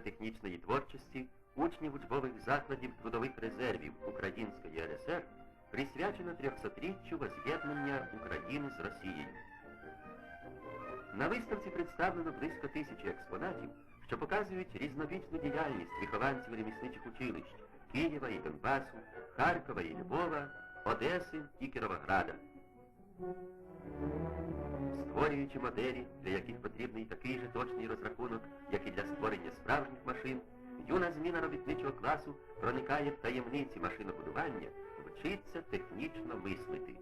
технічної творчості учнів учбових закладів трудових резервів Української РСР присвячено 300-річчю воз'єднання України з Росією. На виставці представлено близько тисячі експонатів, що показують різновічну діяльність вихованців ремісничих училищ Києва і Донбасу, Харкова і Львова, Одеси і Кіровограда. Створюючи моделі, для яких потрібний такий же точний розрахунок, як і для створення справжніх машин, юна зміна робітничого класу проникає в таємниці машинобудування, вчиться технічно мислити.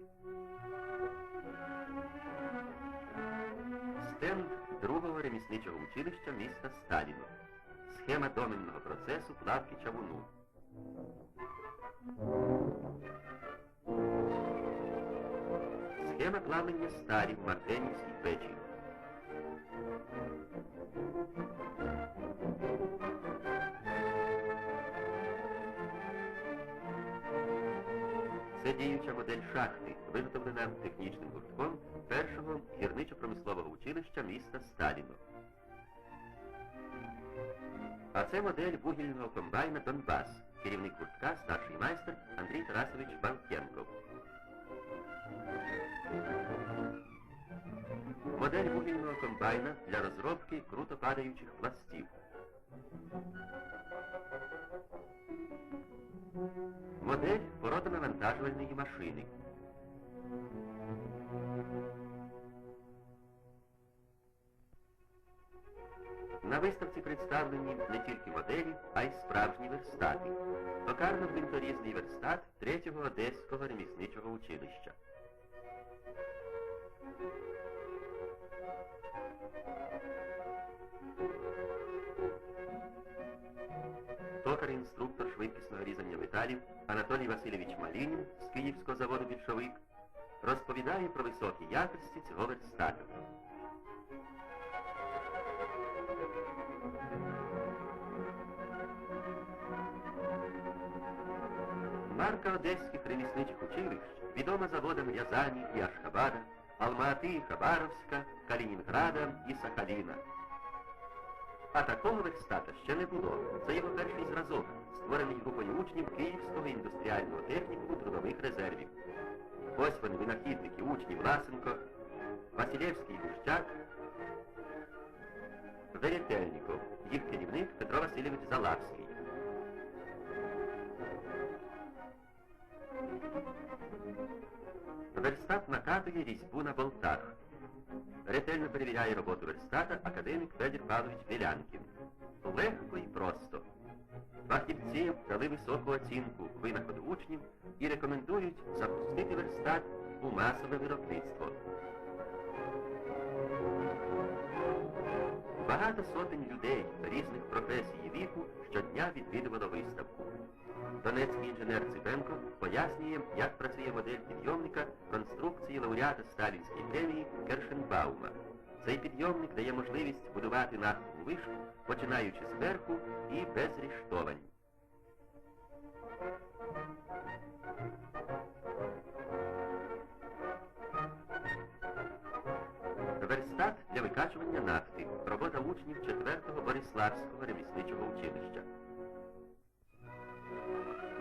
Стенд другого ремісничого училища міста Сталіно. Схема доменного процесу плавки чавуну. Схема плавлення сталі в Мартенівській печі. Це діюча модель шахти, виготовлена технічним гуртком першого гірничо-промислового училища міста Сталіно. А це модель вугільного комбайна Донбас, керівник гуртка, старший майстер Андрій Тарасович Балкенков. Модель вугільного комбайна для розробки круто падаючих пластів. Модель породонавантажувальної машини. На виставці представлені не тільки моделі, а й справжні верстати. Токарно гвинторізний верстат третього Одеського ремісничого училища. Токар-інструктор швидкісного різання металів Анатолій Васильович Малінін з Київського заводу «Більшовик» розповідає про високі якості цього верстату. Марка одеських ремісничих училищ відома заводам Рязані і Ашхабада, Алмати і Хабаровська, Калінінграда і Сахаліна. А такого верстата ще не було. Це його перший зразок, створений групою учнів Київського індустріального технікуму трудових резервів. Ось вони винахідники учні Власенко, Василєвський Гущак, Веретельніков, їх керівник Петро Васильович Залавський. Верстат резьбу на болтах. Ретельно перевіряє роботу верстата академік Федір Павлович Белянкін. Легко і просто. Фахівці дали високу оцінку винаходу учнів і рекомендують запустити верстат у масове виробництво. Багато сотень людей різних професій і віку щодня відвідувало виставку. Донецький інженер Ципенко пояснює, як працює модель підйомника конструкції лауреата Сталінської премії Кершенбаума. Цей підйомник дає можливість будувати наступну вишку, починаючи зверху і без ріштовань. Учнів 4-го Бориславського ремісничого училища.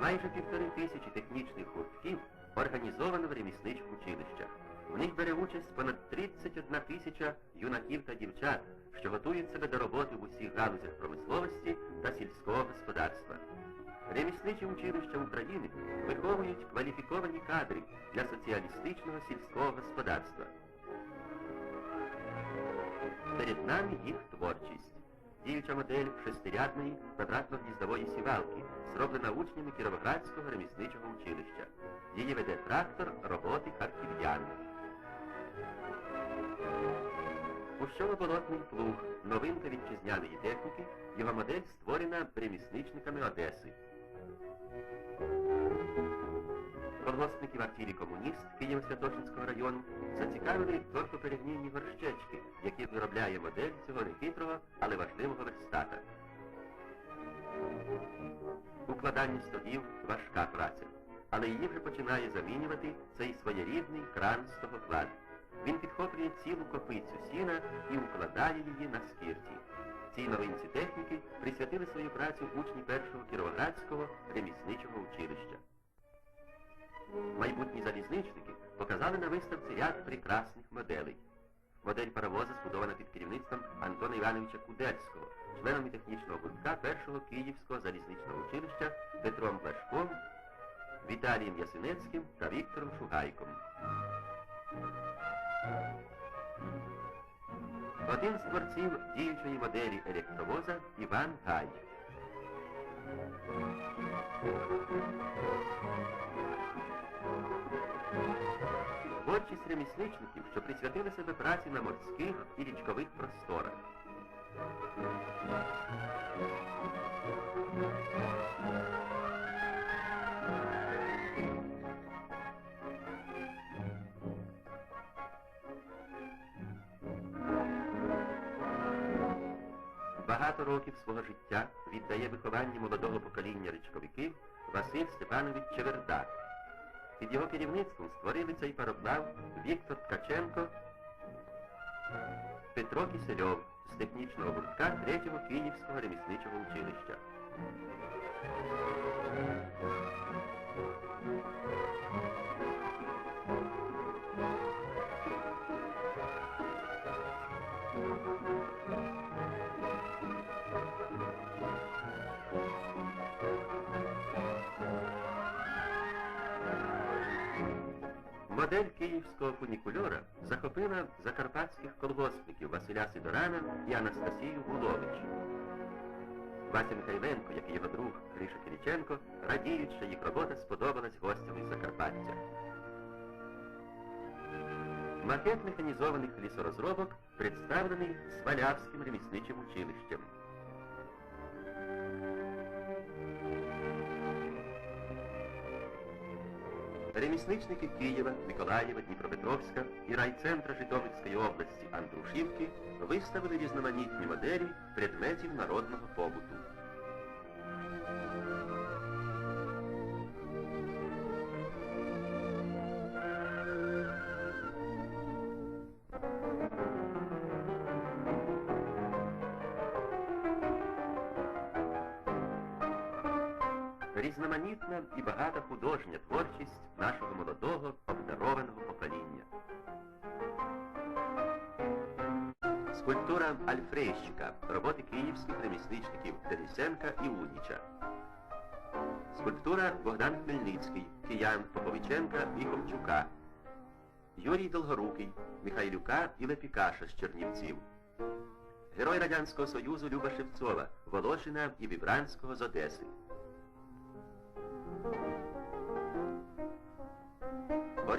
Майже півтори тисячі технічних гуртків організовано в ремісничих училищах. В них бере участь понад 31 тисяча юнаків та дівчат, що готують себе до роботи в усіх галузях промисловості та сільського господарства. Ремісничі училища України виховують кваліфіковані кадри для соціалістичного сільського господарства. Перед нами їх творчість. Діюча модель шестирядної квадратно-гніздової сівалки, зроблена учнями Кіровоградського ремісничого училища. Її веде трактор роботи харків'ян. Пущово-болотний плуг, новинка вітчизняної техніки, його модель створена ремісничниками Одеси. Колгоспники в артілі комуніст Києво-Святошинського району зацікавили торфоперегнійні горщечки, які виробляє модель цього нехитрого, але важливого верстата. Укладання стогів важка праця, але її вже починає замінювати цей своєрідний кран стогоклад. він підхоплює цілу копицю сіна і укладає її на скирті. Цій новинці техніки присвятили свою працю учні першого Кіровоградського ремісничого показали на виставці ряд прекрасних моделей. Модель паровоза збудована під керівництвом Антона Івановича Кудельського, членами технічного гуртка першого Київського залізничного училища Петром Блашком, Віталієм Ясинецьким та Віктором Шугайком. Один з творців діючої моделі електровоза Іван Гай. Творчість ремісничників, що присвятили себе праці на морських і річкових просторах. Багато років свого життя віддає вихованню молодого покоління річковиків Василь Степанович Чевердак. Під його керівництвом створили цей пароплав Віктор Ткаченко, Петро Кісельов з технічного гуртка 3-го Київського ремісничого училища. Модель київського фунікульора захопила закарпатських колгоспників Василя Сидорана і Анастасію Гулович. Вася Михайленко, як і його друг Гриша Кириченко, радіють, що їх робота сподобалась гостям із Закарпаття. Макет механізованих лісорозробок представлений Свалявським ремісничим училищем. Ремісничники Києва, Миколаєва, Дніпропетровська і райцентра Житомирської області Андрушівки виставили різноманітні моделі предметів народного побуту. Різноманітна і багата художня творчість нашого молодого обдарованого покоління. Скульптура Альфрейщика, роботи київських ремісничників Денисенка і Уніча. Скульптура Богдан Хмельницький, киян Поповиченка і Ковчука. Юрій Долгорукий, Михайлюка і Лепікаша з Чернівців. Герой Радянського Союзу Люба Шевцова, Волошина і Вібранського з Одеси.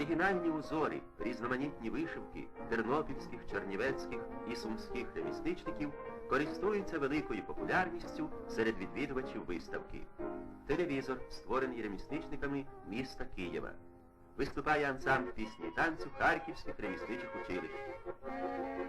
Оригінальні узори, різноманітні вишивки тернопільських, чернівецьких і сумських ремісничників користуються великою популярністю серед відвідувачів виставки. Телевізор, створений ремісничниками міста Києва. Виступає ансамбль пісні і танцю Харківських ремісничих училищ. Комуністична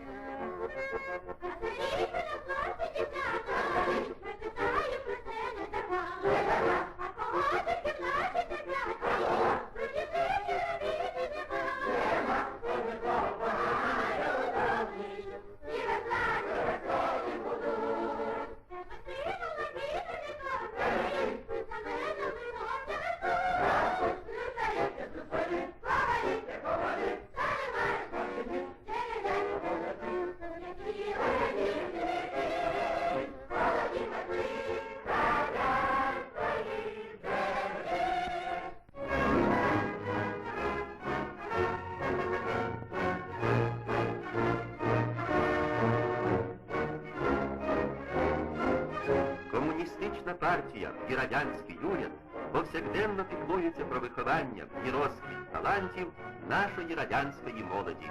партія і радянський уряд повсякденно піклуються про виховання і розквіт талантів нашої радянської молоді.